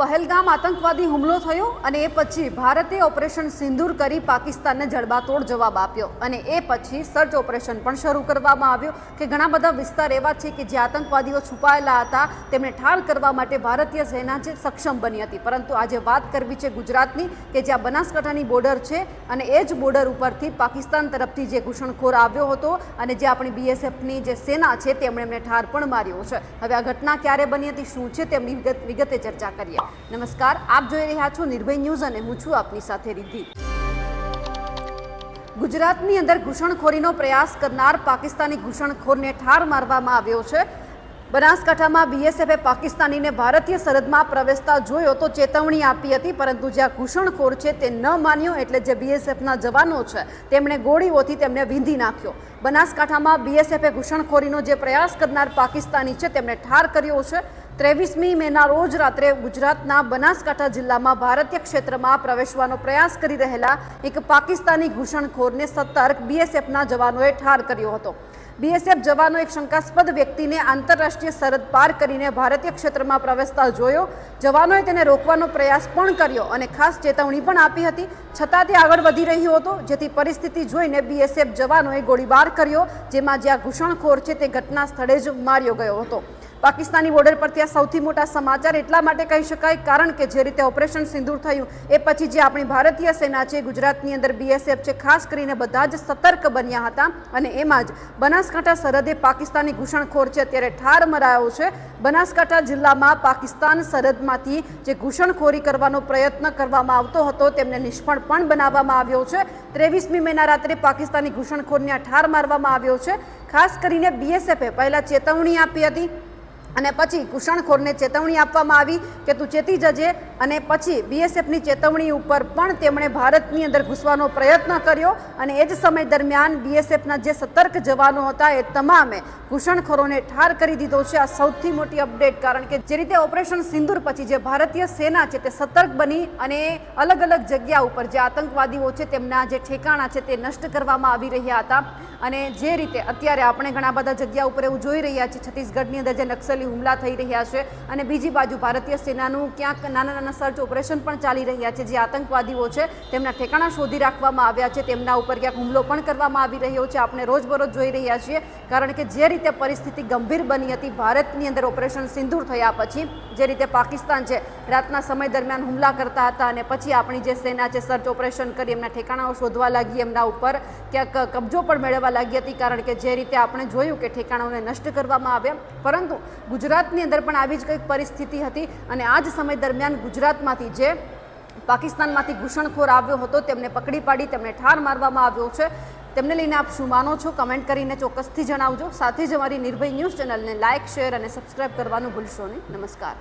પહેલગામ આતંકવાદી હુમલો થયો અને એ પછી ભારતે ઓપરેશન સિંદૂર કરી પાકિસ્તાનને જડબાતોડ જવાબ આપ્યો. અને એ પછી સર્ચ ઓપરેશન પણ શરૂ કરવામાં આવ્યો કે ઘણા બધા વિસ્તાર એવા છે કે જે આતંકવાદીઓ છુપાયેલા હતા, તેમને ઠાર કરવા માટે ભારતીય સેના જે સક્ષમ બની હતી. પરંતુ આજે વાત કરવી છે ગુજરાતની કે જ્યાં બનાસકાંઠાની બોર્ડર છે અને એ જ બોર્ડર ઉપરથી પાકિસ્તાન તરફથી જે ઘૂસણખોર આવ્યો હતો અને જે આપણી બીએસએફની જે સેના છે તેમણે એમને ઠાર પણ માર્યો છે. હવે આ ઘટના ક્યારે બની હતી, શું છે તેમની વિગતે ચર્ચા કરીએ. નમસ્કાર, આપ જોઈ રહ્યા છો નિર્ભય ન્યૂઝ અને હું છું આપની સાથે રિદ્ધિ. ગુજરાતની અંદર ઘૂસણખોરીનો પ્રયાસ કરનાર પાકિસ્તાની ઘૂસણખોરને ઠાર મારવામાં આવ્યો છે. બનાસકાંઠામાં બીએસએફે પાકિસ્તાનીને ભારતીય સરહદમાં પ્રવેશતા જોયો તો ચેતવણી આપી હતી, પરંતુ જે આ ઘૂસણખોર છે તે ન માન્યો એટલે જે બીએસએફના જવાનો છે તેમણે ગોળીઓથી તેમને વીંધી નાખ્યો. બનાસકાંઠામાં બીએસએફે ઘૂસણખોરીનો જે પ્રયાસ કરનાર પાકિસ્તાની છે તેમણે ઠાર કર્યો છે. ત્રેવીસમી મેના રોજ રાત્રે ગુજરાતના બનાસકાંઠા જિલ્લામાં ભારતીય ક્ષેત્રમાં પ્રવેશવાનો પ્રયાસ કરી રહેલા એક પાકિસ્તાની ઘૂસણખોરને સતર્ક બીએસએફના જવાનોએ ઠાર કર્યો હતો. બીએસએફ જવાનો એક શંકાસ્પદ વ્યક્તિને આંતરરાષ્ટ્રીય સરહદ પાર કરીને ભારતીય ક્ષેત્રમાં પ્રવેશતા જોયો. જવાનોએ તેને રોકવાનો પ્રયાસ પણ કર્યો અને ખાસ ચેતવણી પણ આપી હતી. છતાં તે આગળ વધી રહ્યો હતો, જેથી પરિસ્થિતિ જોઈને બીએસએફ જવાનોએ ગોળીબાર કર્યો, જેમાં જ્યાં ઘૂષણખોર છે તે ઘટના સ્થળે જ માર્યો ગયો હતો. પાકિસ્તાની બોર્ડર પર ત્યાં સૌથી મોટા સમાચાર એટલા માટે કહી શકાય, કારણ કે જે રીતે ઓપરેશન સિંદૂર થયું, એ પછી જે આપણી ભારતીય સેના છે, ગુજરાતની અંદર બીએસએફ છે, ખાસ કરીને બધા જ સતર્ક બન્યા હતા અને એમાં જ બનાસકાંઠા સરહદે પાકિસ્તાની ઘૂસણખોર છે, અત્યારે ઠાર મરાયો છે. બનાસકાંઠા જિલ્લામાં પાકિસ્તાન સરહદમાંથી જે ઘૂસણખોરી કરવાનો પ્રયત્ન કરવામાં આવતો હતો, તેમને નિષ્ફળ પણ બનાવવામાં આવ્યો છે. ત્રેવીસમી મેના રાત્રે પાકિસ્તાની ઘૂસણખોરને ઠાર મારવામાં આવ્યો છે. ખાસ કરીને બીએસએફે પહેલાં ચેતવણી આપી હતી અને પછી ઘૂસણખોરને ચેતવણી આપવામાં આવી કે તું ચેતી જજે અને પછી બીએસએફની ચેતવણી ઉપર પણ તેમણે ભારતની અંદર ઘૂસવાનો પ્રયત્ન કર્યો અને એ જ સમય દરમિયાન બીએસએફના જે સતર્ક જવાનો હતા એ તમામે ઘૂસણખોરોને ઠાર કરી દીધો છે. આ સૌથી મોટી અપડેટ કારણ કે જે રીતે ઓપરેશન સિંદુર પછી જે ભારતીય સેના છે તે સતર્ક બની અને અલગ અલગ જગ્યા ઉપર જે આતંકવાદીઓ છે તેમના જે ઠેકાણા છે તે નષ્ટ કરવામાં આવી રહ્યા હતા. અને જે રીતે અત્યારે આપણે ઘણા બધા જગ્યા ઉપર એવું જોઈ રહ્યા છીએ, છત્તીસગઢની અંદર જે નક્સલી હુમલા થઈ રહ્યા છે અને બીજી બાજુ ભારતીય સેનાનું ક્યાંક નાના નાના સર્ચ ઓપરેશન પણ ચાલી રહ્યા છે જે આતંકવાદીઓ છે તેમના ઠેકાણા શોધી રાખવામાં આવ્યા છે. તેમના ઉપર ક્યાંક હુમલો પણ કરવામાં આવી રહ્યો છે. આપણે રોજબરોજ જોઈ રહ્યા છીએ કારણ કે જે રીતે પરિસ્થિતિ ગંભીર બની હતી, ભારતની અંદર ઓપરેશન સિંદૂર થયા પછી જે રીતે પાકિસ્તાન છે રાતના સમય દરમિયાન હુમલા કરતા હતા અને પછી આપણી જે સેના છે સર્ચ ઓપરેશન કરી એમના ઠેકાણાઓ શોધવા લાગી, એમના ઉપર ક્યાંક કબજો પણ મેળવવા લાગી હતી કારણ કે જે રીતે આપણે જોયું કે ઠેકાણાઓને નષ્ટ કરવામાં આવ્યા, પરંતુ ગુજરાતની અંદર પણ આવી જ કંઈક પરિસ્થિતિ હતી અને આ જ સમય દરમિયાન ગુજરાતમાંથી જે પાકિસ્તાનમાંથી ઘૂસણખોર આવ્યો હતો, તેમને પકડી પાડી, તેમને ઠાર મારવામાં આવ્યો છે. તેમને લઈને આપ શું માનો છો? કમેન્ટ કરીને ચોક્કસથી જણાવજો. સાથે જ અમારી નિર્ભય ન્યૂઝ ચેનલને લાઇક શેર અને સબસ્ક્રાઇબ કરવાનું ભૂલશો નહીં. નમસ્કાર.